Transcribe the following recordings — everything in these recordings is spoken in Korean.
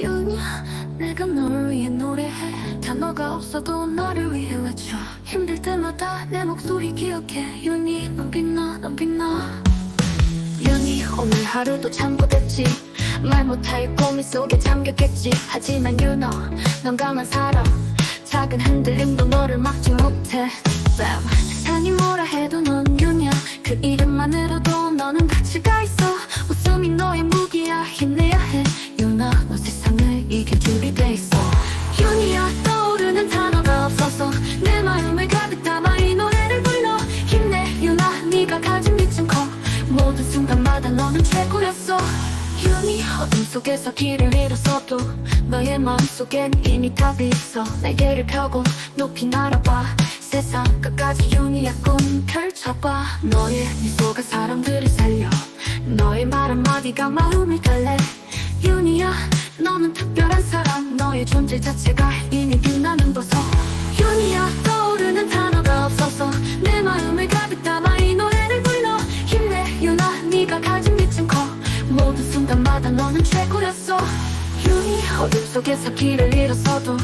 윤이야 내가 너를 위해 노래해. 단어가 없어도 너를 위해 외쳐 힘들 때마다 내 목소리 기억해. 윤이 넌 빛나 넌 빛나. 윤이 오늘 하루도 참고됐지. 말 못할 고민 속에 잠겼겠지. 하지만 you know 넌 강한 사람 작은 흔들림도 너를 막지 못해. Bam. 세상이 뭐라 해도 넌 윤이야. 그이 순간마다 너는 최고였어. 윤이 어둠 속에서 길을 잃었어도 너의 마음속엔 이미 답이 있어. 날개를 펴고 높이 날아봐. 세상 끝까지 윤이의 꿈 펼쳐봐. 너의 미소가 사람들을 살려. 너의 말 한마디가 마음을 달래. 윤이야 너는 특별한 사람. 너의 존재 자체가 이미 빛나는 보석 윤이야 떠오르는 단어가 없어서 순간마다 너는 최고였어. 윤이 어둠 속에서 길을 잃었어도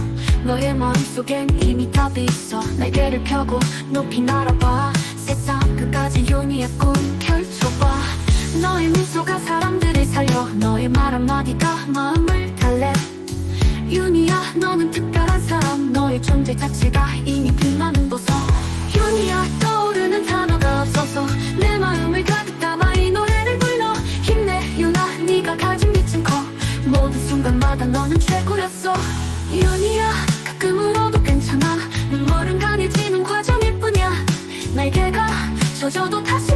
너의 마음속엔 이미 답이 있어. 날개를 펴고 높이 날아봐. 세상 끝까지 윤이의 꿈 펼쳐봐. 너의 미소가 사람들을 살려. 너의 말 한마디가 마음을 달래. 윤이야 너는 특별한 사람. 너의 존재 자체가 순간마다 너는 최고였어. 윤이야. 가끔 울어도 괜찮아. 눈물은 강해지는 과정일 뿐이야. 날개가 젖어도 다시